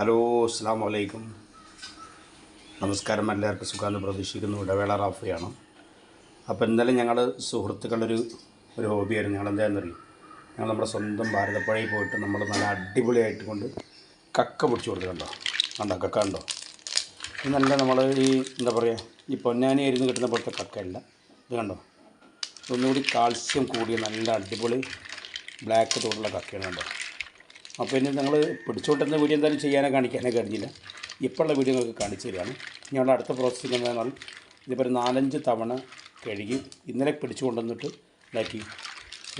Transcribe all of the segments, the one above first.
Hello അസ്സാം വലൈക്കും നമസ്കാരം എല്ലാവർക്കും സുഖാന്ന് പ്രതീക്ഷിക്കുന്നു. ഇടവേള റാഫിയാണ്. അപ്പോൾ ഇന്നലെ ഞങ്ങൾ സുഹൃത്തുക്കളൊരു ഒരു ഹോബിയായിരുന്നു. ഞങ്ങൾ എന്താണെന്നറിയും ഞങ്ങൾ നമ്മുടെ സ്വന്തം ഭാരതപ്പുഴയിൽ പോയിട്ട് നമ്മൾ നല്ല അടിപൊളിയായിട്ട് കൊണ്ട് കക്ക പിടിച്ചു കൊടുത്തിട്ടുണ്ടോ കണ്ടോ? കക്ക ഉണ്ടോ നല്ല നമ്മൾ ഈ എന്താ പറയുക ഈ പൊന്നാനി അരിന്ന് കിട്ടുന്ന പോലത്തെ കക്കയല്ല. ഇത് കണ്ടോ? ഒന്നുകൂടി കാൽസ്യം കൂടിയ നല്ല അടിപൊളി ബ്ലാക്ക് തോടുള്ള കക്കയാണ് കണ്ടോ? അപ്പോൾ ഇനി നിങ്ങൾ പിടിച്ചുകൊണ്ടിരുന്ന വീഡിയോ എന്തായാലും ചെയ്യാനോ കാണിക്കാനോ കഴിഞ്ഞില്ല. ഇപ്പോഴുള്ള വീഡിയോ നിങ്ങൾക്ക് കാണിച്ചു തരികയാണ്. ഞങ്ങളുടെ അടുത്ത പ്രോസസ്സിംഗ് എന്താണെന്ന് പറഞ്ഞാൽ ഇതിപ്പോൾ ഒരു നാലഞ്ച് തവണ കഴുകി ഇന്നലെ പിടിച്ചു കൊണ്ടുവന്നിട്ട് ഇതാക്കി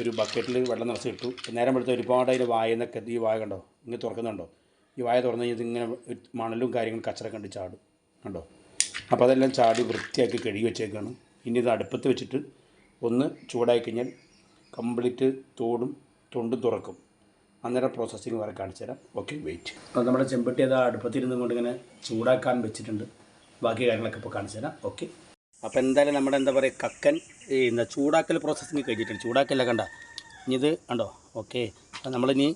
ഒരു ബക്കറ്റിൽ വെള്ളം നിറച്ച് ഇട്ടു. നേരം എടുത്ത് ഒരുപാട് അതിൽ വായന്നൊക്കെ ഈ വായ കണ്ടോ? ഇങ്ങനെ തുറക്കുന്നുണ്ടോ? ഈ വായ തുറന്നു കഴിഞ്ഞാൽ ഇതിങ്ങനെ മണലും കാര്യങ്ങളും കച്ചറ കണ്ട് ചാടും. കണ്ടോ? അപ്പോൾ അതെല്ലാം ചാടി വൃത്തിയാക്കി കഴുകി വെച്ചേക്കാണ്. ഇനി ഇത് അടുപ്പത്ത് വെച്ചിട്ട് ഒന്ന് ചൂടായി കഴിഞ്ഞാൽ കംപ്ലീറ്റ് തോടും തൊണ്ടും തുറക്കും. അന്നേരം പ്രോസസ്സിങ് വരെ കാണിച്ചു തരാം. ഓക്കെ വെയിറ്റ് അപ്പോൾ നമ്മുടെ ചെമ്പട്ടി അത് അടുപ്പത്തിരുന്ന് കൊണ്ട് ഇങ്ങനെ ചൂടാക്കാൻ വെച്ചിട്ടുണ്ട്. ബാക്കി കാര്യങ്ങളൊക്കെ ഇപ്പോൾ കാണിച്ചു തരാം. ഓക്കെ അപ്പോൾ എന്തായാലും നമ്മുടെ എന്താ പറയുക കക്കൻ ഈ എന്താ ചൂടാക്കൽ പ്രോസസ്സിങ് കഴിഞ്ഞിട്ടുണ്ട്. ചൂടാക്കല്ല കണ്ട. ഇനി ഇത് കണ്ടോ? ഓക്കെ അപ്പോൾ നമ്മളിനി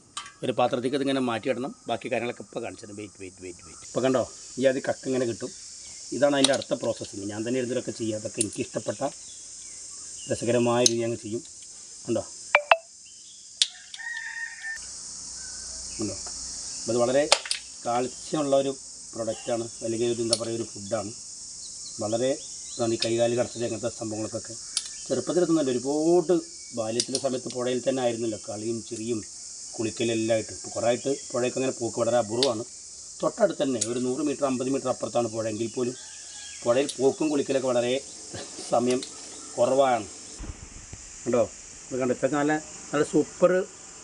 ഒരു പാത്രത്തേക്ക് ഇതിങ്ങനെ മാറ്റിയിടണം ബാക്കി കാര്യങ്ങളൊക്കെ ഇപ്പോൾ കാണിച്ചു തരാം. വെയിറ്റ് വെയിറ്റ് വെയിറ്റ് വെയിറ്റ് ഇപ്പോൾ കണ്ടോ? ഈ അത് കക്ക ഇങ്ങനെ കിട്ടും. ഇതാണ് അതിന്റെ അടുത്ത പ്രോസസ്സിങ് ഞാൻ തന്നെ ഇതിലൊക്കെ ചെയ്യുക അതൊക്കെ എനിക്ക് ഇഷ്ടപ്പെട്ട രസകരമായ രീതി അങ്ങ് ചെയ്യും. കണ്ടോ? ഉണ്ടോ? അപ്പോൾ അത് വളരെ കാൽസ്യമുള്ള ഒരു പ്രൊഡക്റ്റാണ് അല്ലെങ്കിൽ ഒരു എന്താ പറയുക ഒരു ഫുഡാണ് വളരെ ഈ കൈകാലി കടച്ചിൽ അങ്ങനത്തെ സംഭവങ്ങൾക്കൊക്കെ ചെറുപ്പത്തിലെത്തുന്നല്ല ഒരുപാട് ബാല്യത്തിന്റെ സമയത്ത് പുഴയിൽ തന്നെ ആയിരുന്നല്ലോ കളിയും ചിരിയും കുളിക്കലെല്ലാം ആയിട്ട് ഇപ്പോൾ കുറേ ആയിട്ട് പുഴയൊക്കെ അങ്ങനെ പോക്ക് വളരെ അപൂർവമാണ്. തൊട്ടടുത്ത് തന്നെ ഒരു നൂറ് മീറ്റർ അമ്പത് മീറ്റർ അപ്പുറത്താണ് പുഴ. എങ്കിൽ പോലും പുഴയിൽ പോക്കും കുളിക്കലൊക്കെ വളരെ സമയം കുറവാണ്. ഇത് കണ്ടോ? ഇതൊക്കെ നല്ല നല്ല സൂപ്പർ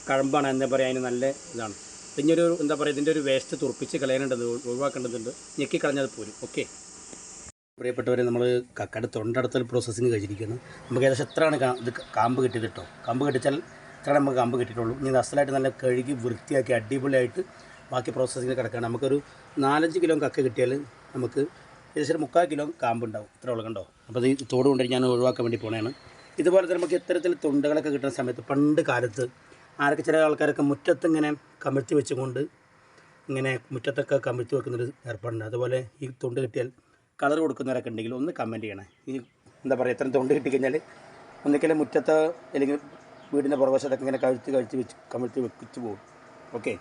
കഴമ്പാണ് എന്താ പറയുക അതിന് നല്ല ഇതാണ്. പിന്നെ ഒരു എന്താ പറയുക ഇതിന്റെ ഒരു വേസ്റ്റ് തുറപ്പിച്ച് കളയാനുണ്ടത് ഒഴിവാക്കേണ്ടതുണ്ട്. ഞെക്കി കളഞ്ഞത് പോരും. ഓക്കെ പ്രിയപ്പെട്ടവരെ നമ്മൾ കക്കയുടെ തൊണ്ടടുത്തൽ പ്രോസസ്സിങ് കഴിച്ചിരിക്കുന്നു. നമുക്ക് ഏകദേശം എത്രയാണ് ഇത് കാമ്പ് കിട്ടിയത് കേട്ടോ കാമ്പ് കെട്ടിച്ചാൽ ഇത്ര നമുക്ക് കാമ്പ് കിട്ടിയിട്ടുള്ളൂ? ഇനി അസലായിട്ട് നല്ല കഴുകി വൃത്തിയാക്കി അടിപൊളിയായിട്ട് ബാക്കി പ്രോസസ്സിങ് കിടക്കുകയാണ്. നമുക്കൊരു നാലഞ്ച് കിലോ കക്ക കിട്ടിയാൽ നമുക്ക് ഏകദേശം മുക്കാൽ കിലോ കാമ്പ് ഉണ്ടാവും ഇത്ര ഉള്ളത് കണ്ടോ? അപ്പോൾ ഇത് തോട് കൊണ്ട് ഞാൻ ഒഴിവാക്കാൻ വേണ്ടി പോണേണ്. ഇതുപോലെ തന്നെ നമുക്ക് ഇത്തരത്തിൽ തൊണ്ടകളൊക്കെ കിട്ടുന്ന സമയത്ത് പണ്ട് കാലത്ത് ആരൊക്കെ ചില ആൾക്കാരൊക്കെ മുറ്റത്ത് ഇങ്ങനെ കമിഴ്ത്തി വെച്ചുകൊണ്ട് ഇങ്ങനെ മുറ്റത്തൊക്കെ കമിഴ്ത്തി വെക്കുന്നൊരു ഏർപ്പാടുണ്ട്. അതുപോലെ ഈ തൊണ്ട് കിട്ടിയാൽ കളർ കൊടുക്കുന്നവരൊക്കെ ഉണ്ടെങ്കിൽ ഒന്ന് കമന്റ് ചെയ്യണേ. ഈ എന്താ പറയുക ഇത്രയും തൊണ്ട് കിട്ടിക്കഴിഞ്ഞാൽ ഒന്നിക്കലും മുറ്റത്ത് അല്ലെങ്കിൽ വീടിന്റെ പുറവശത്തൊക്കെ ഇങ്ങനെ കഴുത്തി കഴിച്ച് വെച്ച് കമിഴ്ത്തി വെച്ച് പോകും. ഓക്കെ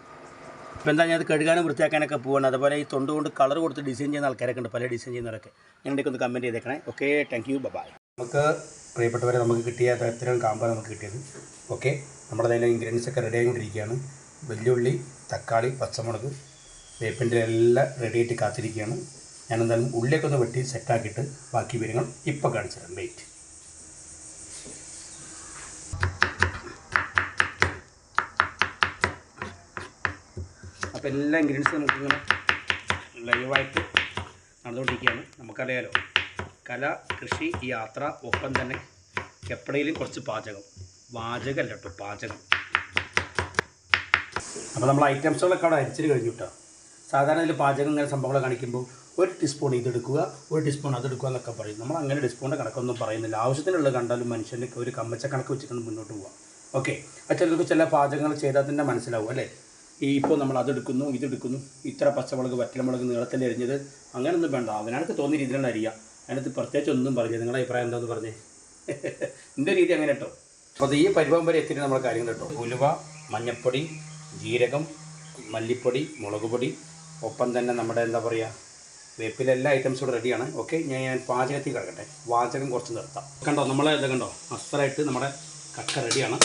ഇപ്പോൾ എന്താ ഞാൻ അത് കഴുകാനും വൃത്തിയാക്കാനൊക്കെ പോവാണ്. അതുപോലെ ഈ തൊണ്ട് കൊണ്ട് കളർ കൊടുത്ത് ഡിസൈൻ ചെയ്യുന്ന ആൾക്കാരൊക്കെ ഉണ്ട്. പല ഡിസൈൻ ചെയ്യുന്നവരൊക്കെ. ഞങ്ങളുടെയൊക്കെ ഒന്ന് കമന്റ് ചെയ്തേക്കണേ. ഓക്കെ താങ്ക് യു ബൈ നമുക്ക് പ്രിയപ്പെട്ടവരെ നമുക്ക് കിട്ടിയ തരത്തിലാണ് കാമ്പാണ് നമുക്ക് കിട്ടിയത്. ഓക്കെ നമ്മുടെ അതിന്റെ ഇൻഗ്രീഡിയൻസ് ഒക്കെ റെഡി ആയിക്കൊണ്ടിരിക്കുകയാണ് വെല്ലുള്ളി തക്കാളി പച്ചമുളക് വേപ്പിന്റെ എല്ലാം റെഡിയായിട്ട് കാത്തിരിക്കുകയാണ്. ഞാൻ എന്തായാലും ഉള്ളിയൊക്കെ ഒന്ന് വെട്ടി സെറ്റാക്കിയിട്ട് ബാക്കി വിവരങ്ങൾ ഇപ്പോൾ കാണിച്ചു തരാം. വെയിറ്റ് അപ്പോൾ എല്ലാ ഇൻഗ്രീഡിയൻസും നമുക്കിങ്ങനെ ലൈവായിട്ട് നടന്നുകൊണ്ടിരിക്കുകയാണ്. നമുക്കറിയാലോ കല കൃഷി യാത്ര ഒപ്പം തന്നെ എപ്പോഴേലും കുറച്ച് പാചകം. വാചകം അല്ല കേട്ടോ പാചകം. അപ്പോൾ നമ്മൾ ഐറ്റംസുകളൊക്കെ അവിടെ അരിച്ചിട്ട് കഴിഞ്ഞു കേട്ടോ സാധാരണ ഇതിൽ പാചകം ഇങ്ങനെ സംഭവങ്ങളെ കാണിക്കുമ്പോൾ ഒരു ടീസ്പൂൺ ഇതെടുക്കുക ഒരു ടീസ്പൂൺ അതെടുക്കുക എന്നൊക്കെ പറയും. നമ്മൾ അങ്ങനെ ഡിസ്പൂണിന്റെ കണക്കൊന്നും പറയുന്നില്ല. ആവശ്യത്തിനുള്ള കണ്ടാലും മനുഷ്യന്റെ ഒരു കമ്മച്ച കണക്ക് വെച്ചിട്ട് മുന്നോട്ട് പോവാം ഓക്കെ. ചിലർക്ക് ചില പാചകങ്ങൾ ചെയ്താൽ തന്നെ മനസ്സിലാവും അല്ലേ? ഈ ഇപ്പോൾ നമ്മൾ അതെടുക്കുന്നു ഇതെടുക്കുന്നു. ഇത്ര പച്ചമുളക് വറ്റലമുളക് നീളത്തിൽ എരിഞ്ഞത് അങ്ങനെയൊന്നും വേണ്ട. അവനാണ് തോന്നിയ രീതിയിലാണ് അരിയുക. അതിനകത്ത് പ്രത്യേകിച്ച് ഒന്നും പറഞ്ഞു നിങ്ങളുടെ അഭിപ്രായം എന്താണെന്ന് പറഞ്ഞേ? എന്റെ രീതി അങ്ങനെ കേട്ടോ. അപ്പോൾ ഈ പരിഭവം വരെ എത്തിയിട്ട് നമ്മുടെ കാര്യങ്ങൾ കേട്ടോ. ഉലുവ മഞ്ഞപ്പൊടി ജീരകം മല്ലിപ്പൊടി മുളക് പൊടി ഒപ്പം തന്നെ നമ്മുടെ എന്താ പറയുക വേപ്പിലെ എല്ലാ ഐറ്റംസും ഇവിടെ റെഡിയാണ് ഓക്കെ ഞാൻ ഞാൻ പാചകത്തിൽ കിടക്കട്ടെ. വാചകം കുറച്ച് നിർത്താം. കണ്ടോ? നമ്മളെ ഇത് കണ്ടോ? അസ്തരായിട്ട് നമ്മുടെ കക്ക റെഡിയാണ്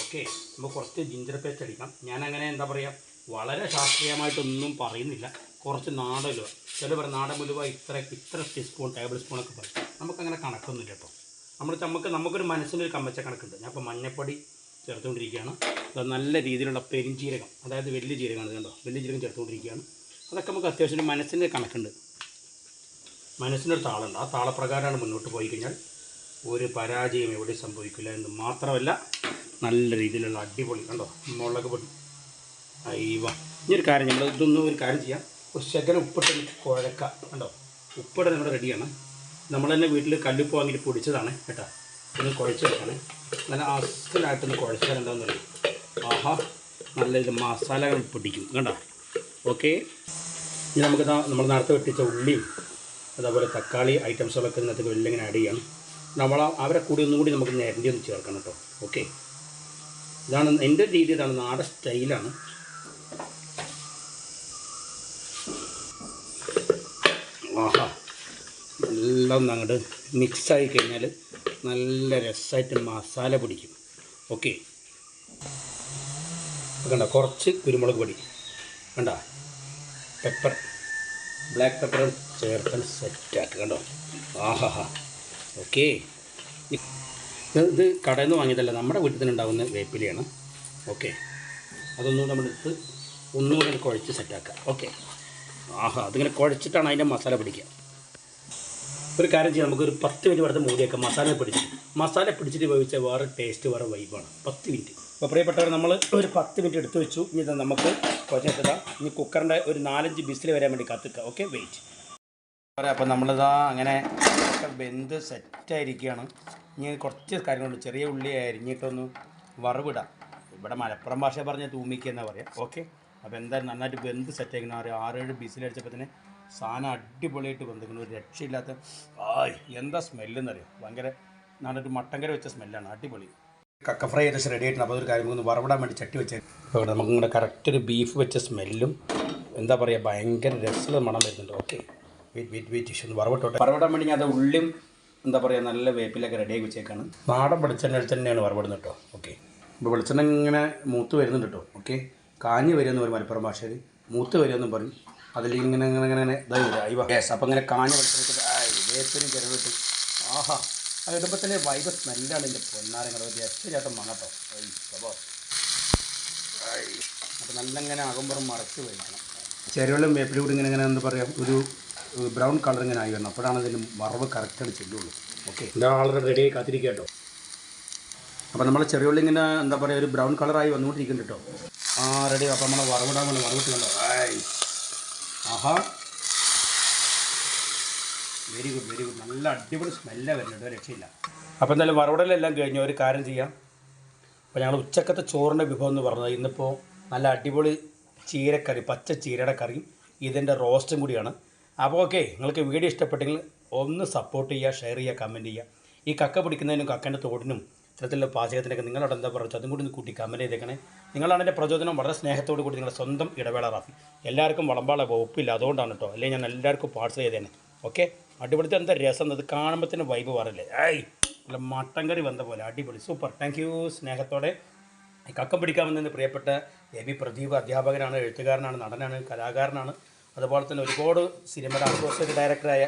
ഓക്കെ നമുക്ക് കുറച്ച് ജിഞ്ചർ പേസ്റ്റ് അടിക്കാം. ഞാൻ അങ്ങനെ എന്താ പറയുക വളരെ ശാസ്ത്രീയമായിട്ടൊന്നും പറയുന്നില്ല. കുറച്ച് നാടൻ ഉലുവ ചില പറയും നാടൻ ഉലുവ ഇത്ര ഇത്ര ടീസ്പൂൺ ടേബിൾ സ്പൂണൊക്കെ പറയും. നമുക്കങ്ങനെ കണക്കൊന്നുമില്ല കേട്ടോ. നമ്മൾ നമുക്ക് നമുക്കൊരു മനസ്സിനൊരു കമ്മച്ച കണക്കുണ്ട്. ഞാൻ ഇപ്പോൾ മഞ്ഞപ്പൊടി ചേർത്തുകൊണ്ടിരിക്കുകയാണ്. അത് നല്ല രീതിയിലുള്ള പെരിഞ്ചീരകം അതായത് വലിയ ജീരകമാണ് കണ്ടോ? വലിയ ജീരകം ചേർത്തുകൊണ്ടിരിക്കുകയാണ്. അതൊക്കെ നമുക്ക് അത്യാവശ്യം മനസ്സിന്റെ കണക്കുണ്ട്. മനസ്സിനൊരു താളുണ്ട്. ആ താളപ്രകാരമാണ് മുന്നോട്ട് പോയി കഴിഞ്ഞാൽ ഒരു പരാജയം എവിടെ സംഭവിക്കില്ല എന്ന് മാത്രമല്ല നല്ല രീതിയിലുള്ള അടിപൊളി കണ്ടോ? മുളക് പൊടി. അയ്യോ. ഇനി ഒരു കാര്യം നമ്മൾ ഇതൊന്നും ഒരു കാര്യം ചെയ്യാം. ഒരു ശകലം ഉപ്പിട്ട് കുഴക്ക. കണ്ടോ? ഉപ്പിടാൻ ഇവിടെ റെഡിയാണ് നമ്മൾ തന്നെ വീട്ടിൽ കല്ലുപ്പ് വാങ്ങിയിട്ട് പൊടിച്ചതാണ് കേട്ടോ. ഒന്ന് കുഴച്ചെടുക്കാണ്. നല്ല അസലായിട്ടൊന്ന് അറിയാം ആഹാ നല്ല ഇത് മസാലകൾ പൊടിക്കും. കണ്ടോ? ഓക്കെ ഇനി നമുക്ക് നമ്മൾ നേരത്തെ വെട്ടിച്ച ഉള്ളിയും അതേപോലെ തക്കാളി ഐറ്റംസുകളൊക്കെ ഇന്നത്തെ വെല്ലിങ്ങനെ ആഡ് ചെയ്യണം നമ്മൾ അവരെ കൂടി ഒന്നുകൂടി നമുക്ക് നേരണ്ടി ഒന്ന് ചേർക്കണം കേട്ടോ. ഓക്കെ ഇതാണ് എന്റെ രീതി ഇതാണ് നാടൻ സ്റ്റൈലാണ്. ആഹാ. ഒന്ന് അങ്ങോട്ട് മിക്സായി കഴിഞ്ഞാൽ നല്ല രസമായിട്ട് മസാല പിടിക്കും. ഓക്കെ. കണ്ട? കുറച്ച് കുരുമുളക് പൊടി. കണ്ട? പെപ്പർ ബ്ലാക്ക് പെപ്പർ ചേർത്ത് സെറ്റാക്കുക കണ്ടോ? ആഹാഹാ. ഓക്കെ. ഇത് കടയിൽ നിന്ന് വാങ്ങിയതല്ല നമ്മുടെ വീട്ടിൽ തന്നെ ഉണ്ടാകുന്ന വേപ്പിലയാണ്. ഓക്കെ. അതൊന്നും നമ്മൾ എടുത്ത് ഒന്നുകൂടെ കുഴച്ച് സെറ്റാക്കുക ഓക്കെ. ആഹാ അതിങ്ങനെ കുഴച്ചിട്ടാണ് അതിന്റെ മസാല പിടിക്കുക. ഒരു കാര്യം ചെയ്യാം നമുക്കൊരു പത്ത് മിനിറ്റ് വെറുതെ മൂടിയേക്കാം മസാല പിടിച്ച്. മസാല പിടിച്ചിട്ട് വേവിച്ച വേറെ ടേസ്റ്റ് വേറെ വൈബാണ് പത്ത് മിനിറ്റ്. അപ്പോൾ പ്രിയപ്പെട്ടവർ നമ്മൾ ഒരു പത്ത് മിനിറ്റ് എടുത്തു വെച്ചു. ഇനി നമുക്ക് കുഴച്ചിട്ടാ ഇനി കുക്കറിന്റെ ഒരു നാലഞ്ച് ബിസിൽ വരാൻ വേണ്ടി കാത്തിക്കുക ഓക്കെ വെയിറ്റ് അപ്പോൾ നമ്മളിതാ അങ്ങനെ വെന്ത് സെറ്റായിരിക്കുകയാണ് ഇനി കുറച്ച് കാര്യങ്ങളുണ്ട്. ചെറിയ ഉള്ളി അരിഞ്ഞിട്ടൊന്ന് വറവിടാം. ഇവിടെ മലപ്പുറം ഭാഷ പറഞ്ഞ തൂമിക്കുക എന്നാ പറയാം. ഓക്കെ അപ്പോൾ എന്തായാലും നന്നായിട്ട് വെന്ത് സെറ്റായിരിക്കണം ഒരു ആറേഴ് ബീസിലടിച്ചപ്പോൾ തന്നെ സാധനം അടിപൊളിയായിട്ട് വെന്തിരിക്കുന്നു ഒരു രക്ഷയില്ലാത്ത ആയ് എന്താ സ്മെല്ലെന്നറിയോ ഭയങ്കര നല്ലൊരു മട്ടങ്കര വെച്ച സ്മെല്ലാണ് അടിപൊളി. കക്ക ഫ്രൈ ഏകദേശം റെഡി ആയിട്ടുണ്ട്. അപ്പോൾ ഒരു കാര്യം ഒന്ന് വറവിടാൻ വേണ്ടി ചട്ടി വെച്ചേ അപ്പോൾ ഇവിടെ നമുക്ക് ഇങ്ങനെ കറക്റ്റ് ഒരു ബീഫ് വെച്ച സ്മെല്ലും എന്താ പറയുക ഭയങ്കര രസമുള്ള മണം വരുന്നുണ്ട്. Okay wait wait wait issue ഒന്ന് വറവിട്ടോട്ടെ. വറവിടാൻ വേണ്ടി ഞാൻ അത് ഉള്ളിയും എന്താ പറയുക നല്ല വേപ്പിലൊക്കെ റെഡിയാക്കി വെച്ചേക്കാണ്. നാടൻ വെളിച്ചെണ്ണ തന്നെയാണ് വറവിടുന്നത് കേട്ടോ. ഓക്കെ ഇപ്പോൾ വെളിച്ചെണ്ണ ഇങ്ങനെ മൂത്ത് വരുന്നുണ്ട് കേട്ടോ. ഓക്കെ കാഞ്ഞ് വരുമെന്ന് പറയും മലപ്പുറം ഭാഷയിൽ മൂത്ത് വരുമെന്നും പറയും അതിൽ ഇങ്ങനെ ഇങ്ങനെ ഇങ്ങനെ ഇങ്ങനെ ഇതായി വരും അയ്യോ ഗ്യാസ് അപ്പം ഇങ്ങനെ കാഞ്ഞു വെളിച്ചെണ്ണ വേപ്പിനും ചിലവിട്ട് ആഹാ. അത് ഇടുമ്പോൾ തന്നെ വൈബ് സ്മെല്ലാണ് എന്റെ പൊന്നാരങ്ങൾ ഒരു ചേട്ടൻ മണട്ടോ അപ്പോൾ അപ്പോൾ നല്ല ഇങ്ങനെ അകമ്പുറം മറച്ച് വയ്ക്കണം ചെരുവെള്ളം വേപ്പിലും കൂടി ഇങ്ങനെ ഇങ്ങനെ എന്താ പറയുക ഒരു ബ്രൗൺ കളർ ഇങ്ങനെ ആയി വരണം. അപ്പോഴാണ് അതിന്റെ മറവ് കറക്റ്റായിട്ട് ചെല്ലുള്ളൂ. ഓക്കെ ഇതാ ആളുടെ റെഡിയായി കാത്തിരിക്കുക കേട്ടോ അപ്പോൾ നമ്മൾ ചെറിയുള്ളി ഇങ്ങനെ എന്താ പറയുക ഒരു ബ്രൗൺ കളറായി വന്നുകൊണ്ടിരിക്കുന്നുണ്ട് കേട്ടോ ആ റെഡി അപ്പം നമ്മൾ വറവിടാൻ വറവിട്ട് കണ്ടോ ആയ് ആഹാ. വെരി ഗുഡ് വെരി ഗുഡ് നല്ല അടിപൊളി സ്മെല്ലാണ് വരുന്നുണ്ട്. രക്ഷയില്ല. അപ്പോൾ എന്തായാലും വറവിടലെല്ലാം കഴിഞ്ഞു. ഒരു കാര്യം ചെയ്യാം. അപ്പോൾ ഞങ്ങൾ ഉച്ചക്കത്തെ ചോറിന്റെ വിഭവം എന്ന് പറഞ്ഞത് ഇന്നിപ്പോൾ നല്ല അടിപൊളി ചീരക്കറി പച്ച ചീരയുടെ കറിയും ഇതിന്റെ റോസ്റ്റും കൂടിയാണ്. അപ്പോൾ ഓക്കെ നിങ്ങൾക്ക് വീഡിയോ ഇഷ്ടപ്പെട്ടെങ്കിൽ ഒന്ന് സപ്പോർട്ട് ചെയ്യുക ഷെയർ ചെയ്യുക കമന്റ് ചെയ്യുക. ഈ കക്ക പിടിക്കുന്നതിനും കക്കന്റെ തോടിനും ഇത്തരത്തിലുള്ള പാചകത്തിനൊക്കെ നിങ്ങളോട് എന്താ പറയുക? അതും കൂടി ഒന്ന് കൂട്ടി കമന്റ് ചെയ്തേക്കണേ. നിങ്ങളാണ് എന്റെ പ്രചോദനം വളരെ സ്നേഹത്തോടു കൂടി നിങ്ങളുടെ സ്വന്തം ഇടവേള റാഫി എല്ലാവർക്കും വളമ്പാള വകുപ്പില്ല അതുകൊണ്ടാണ് കേട്ടോ അല്ലെങ്കിൽ ഞാൻ എല്ലാവർക്കും പാർസൽ ചെയ്തേനെ. ഓക്കെ അടിപൊളിത്തെ എന്താ രസം? അത് കാണുമ്പോൾ തന്നെ വൈബ് പറയില്ലേ ഏയ് നല്ല മട്ടൻ കറി വന്ന പോലെ. അടിപൊളി. സൂപ്പർ താങ്ക് യു സ്നേഹത്തോടെ. കക്കം പിടിക്കാമെന്ന് പ്രിയപ്പെട്ട എ ബി പ്രദീപ് അധ്യാപകനാണ് എഴുത്തുകാരനാണ് നടനാണ് കലാകാരനാണ്. അതുപോലെ തന്നെ ഒരുപാട് സിനിമയുടെ അസോസിയേറ്റ് ഡയറക്ടറായ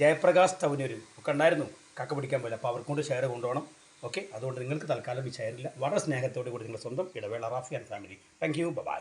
ജയപ്രകാശ് തവനൂര് ഒക്കെ ഉണ്ടായിരുന്നു. കക്ക പിടിക്കാൻ പോലെ അപ്പോൾ അവർക്കൊണ്ട് ഷെയർ കൊണ്ടുപോകണം. ഓക്കെ അതുകൊണ്ട് നിങ്ങൾക്ക് തൽക്കാലം വിചാരില്ല വളരെ സ്നേഹത്തോടു കൂടി നിങ്ങളുടെ സ്വന്തം ഇടവേള Rafi and family thank you bye